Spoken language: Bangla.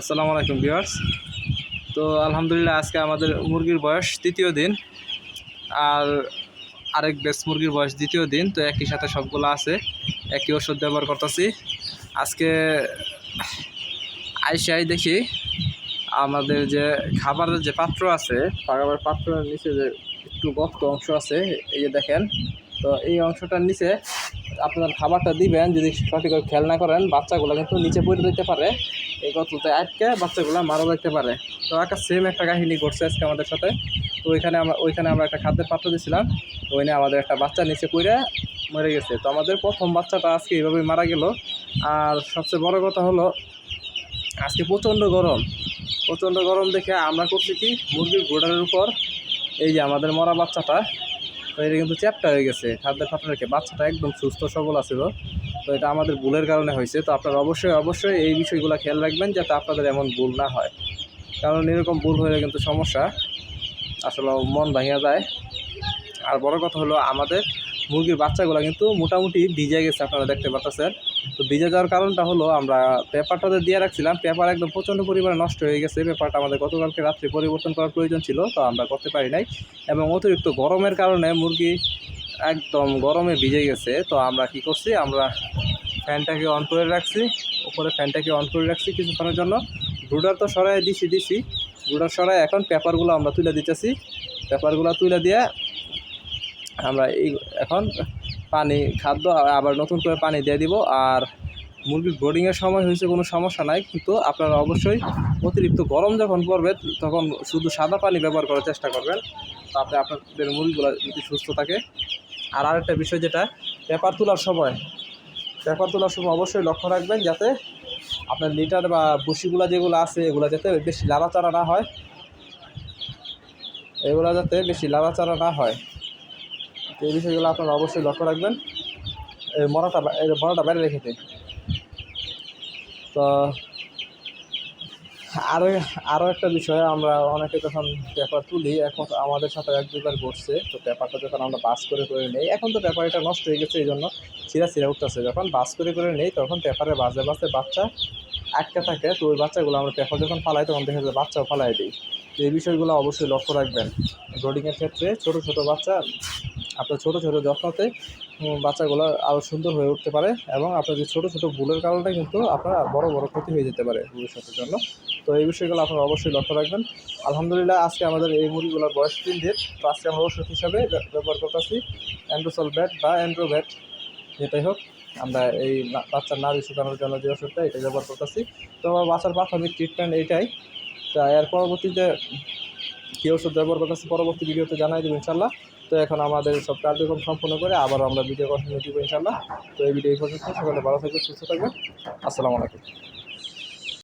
আসসালামু আলাইকুম ভিউয়ার্স। তো আলহামদুলিল্লাহ আজকে আমাদের মুরগির বয়স তৃতীয় দিন, আর আরেক বেশ মুরগির বয়স দ্বিতীয় দিন, তো একই সাথে সবগুলো আছে, একই ওষুধ ব্যবহার করতেছি। আজকে আইসাই দেখি আমাদের যে খাবারের যে পাত্র আছে, খাবারের পাত্রের নিচে যে একটু গপ্ত অংশ আছে, এই যে দেখেন তো এই অংশটার নিচে আপনার খাবারটা দিবেন, যদি সঠিকভাবে খেয়াল না করেন, বাচ্চাগুলো কিন্তু নিচে পড়ে দিতে পারে। এই গর্ততে আটকে বাচ্চাগুলো মারা যেতে পারে। তো একটা সেম একটা কাহিনী ঘটছে আজকে আমাদের সাথে। তো ওইখানে আমরা ওইখানে আমরা একটা খাদ্যের পাত্র দিয়েছিলাম ওইখানে আমাদের একটা বাচ্চা নিচে পড়ে মরে গেছে। তো আমাদের প্রথম বাচ্চাটা আজকে এইভাবেই মারা গেল। আর সবচেয়ে বড় কথা হলো, আজকে প্রচণ্ড গরম। প্রচণ্ড গরম দেখে আমরা করছি কি? মুরগির গোড়ার উপর এই যে আমাদের মরা বাচ্চাটা তো এটা কিন্তু চ্যাপটা হয়ে গেছে। খাদ্যের ফাটা রেখে বাচ্চাটা একদম সুস্থ, সবল আছিল। তো এটা আমাদের ভুলের কারণে হয়েছে। তো আপনারা অবশ্যই অবশ্যই এই বিষয়গুলো খেয়াল রাখবেন যাতে আপনাদের এমন ভুল না হয়। কারণ এরকম ভুল হলে কিন্তু সমস্যা, আসলে মন ভাঙিয়া যায়। আর বড় কথা হলো, আমাদের মুরগির বাচ্চাগুলো কিন্তু মোটামুটি ভিজে গেছে, আপনারা দেখতে পাচ্ছেন তো ভিজে যাওয়ার কারণটা হলো, আমরা পেপারটাতে দিয়ে রাখছিলাম, পেপার একদম প্রচণ্ড পরিমাণে নষ্ট হয়ে গেছে। পেপারটা আমাদের গতকালকে রাত্রে পরিবর্তন করার প্রয়োজন ছিল, তো আমরা করতে পারি নাই। এবং অতিরিক্ত গরমের কারণে মুরগি একদম গরমে ভিজে গেছে। তো আমরা কি করছি, আমরা ফ্যানটাকে অন করে রাখছি, উপরে ফ্যানটাকে অন করে রাখছি কিছুক্ষণের জন্য। ব্রুডার তো সরাই দিছি দিছি। ব্রুডার সরাই এখন পেপারগুলো আমরা তুলে দিতেছি। পেপারগুলো তুলে দিয়ে আমরা এই এখন পানি, খাদ্য আবার নতুন করে পানি দিয়ে দিব। আর মুরগির ব্রোডিংয়ের সময় হয়েছে কোনো সমস্যা নাই, কিন্তু আপনারা অবশ্যই অতিরিক্ত গরম যখন পড়বে, তখন শুধু সাদা পানি ব্যবহার করার চেষ্টা করবেন। তাতে আপনাদের মুরগিগুলো যদি সুস্থ থাকে। আর আরেকটা বিষয় যেটা, পেপার তোলার সময়। পেপার তোলার সময় অবশ্যই লক্ষ্য রাখবেন যাতে আপনার লিটার বা বসিগুলা যেগুলো আছে, এগুলো যাতে বেশি লাড়াচাড়া না হয়। এগুলো যাতে বেশি লাড়াচাড়া না হয়। তো এই বিষয়গুলো আপনারা অবশ্যই লক্ষ্য রাখবেন। এই মরাটা মরাটা বাইরে রেখে তো আরও আরও একটা বিষয় আমরা অনেকে যখন পেপার তুলি, এখন আমাদের সাথে এক দুবার ঘটছে। তো পেপারটা যখন আমরা বাস করে করে নেই, এখন তো পেপার এটা নষ্ট হয়ে গেছে এই জন্য চিরা চিরা উঠতেছে। যখন বাস করে করে নেই, তখন পেপারে বাজে বাজে বাচ্চা আটকে থাকে। তো ওই বাচ্চাগুলো আমরা পেপার যখন ফালাই, তখন দেখা যায় বাচ্চাও ফালাই দিই তো এই বিষয়গুলো অবশ্যই লক্ষ্য রাখবেন। ব্রোডিংয়ের ক্ষেত্রে ছোটো ছোটো বাচ্চা আপনার ছোটো ছোটো যত্নতে বাচ্চাগুলো আরও সুন্দর হয়ে উঠতে পারে এবং আপনার যে ছোটো ছোটো ভুলের কারণে কিন্তু আপনার বড় বড় ক্ষতি হয়ে যেতে পারে ভবিষ্যতের জন্য। তো এই বিষয়গুলো আপনারা অবশ্যই লক্ষ্য রাখবেন। আলহামদুলিল্লাহ, আজকে আমাদের এই মুরগিগুলোর বয়স তিন দিন। তো আজকে আমরা ওষুধ হিসাবে ব্য- ব্যবহার করতেছি অ্যান্ড্রোসল ব্যাট বা অ্যান্ড্রোব্যাট যেটাই হোক। আমরা এই বাচ্চার নাড়ি শুকানোর জন্য যে ওষুধটা এটা ব্যবহার করতেছি। তো আমার বাচ্চার প্রাথমিক ট্রিটমেন্ট এইটাই। তা এর পরবর্তীতে কী ওষুধ ব্যবহার করতেছি, পরবর্তী ভিডিওতে জানাই দেবো ইনশাল্লাহ তো এখন আমাদের সব কার্যক্রম সম্পূর্ণ করে আবার আমরা ভিডিও কন্টিনিউ দিব ইনশাল্লাহ তো এই ভিডিও এই পর্যন্ত। সকালে ভালো থাকবেন, সুস্থ থাকবেন। আসসালামু আলাইকুম।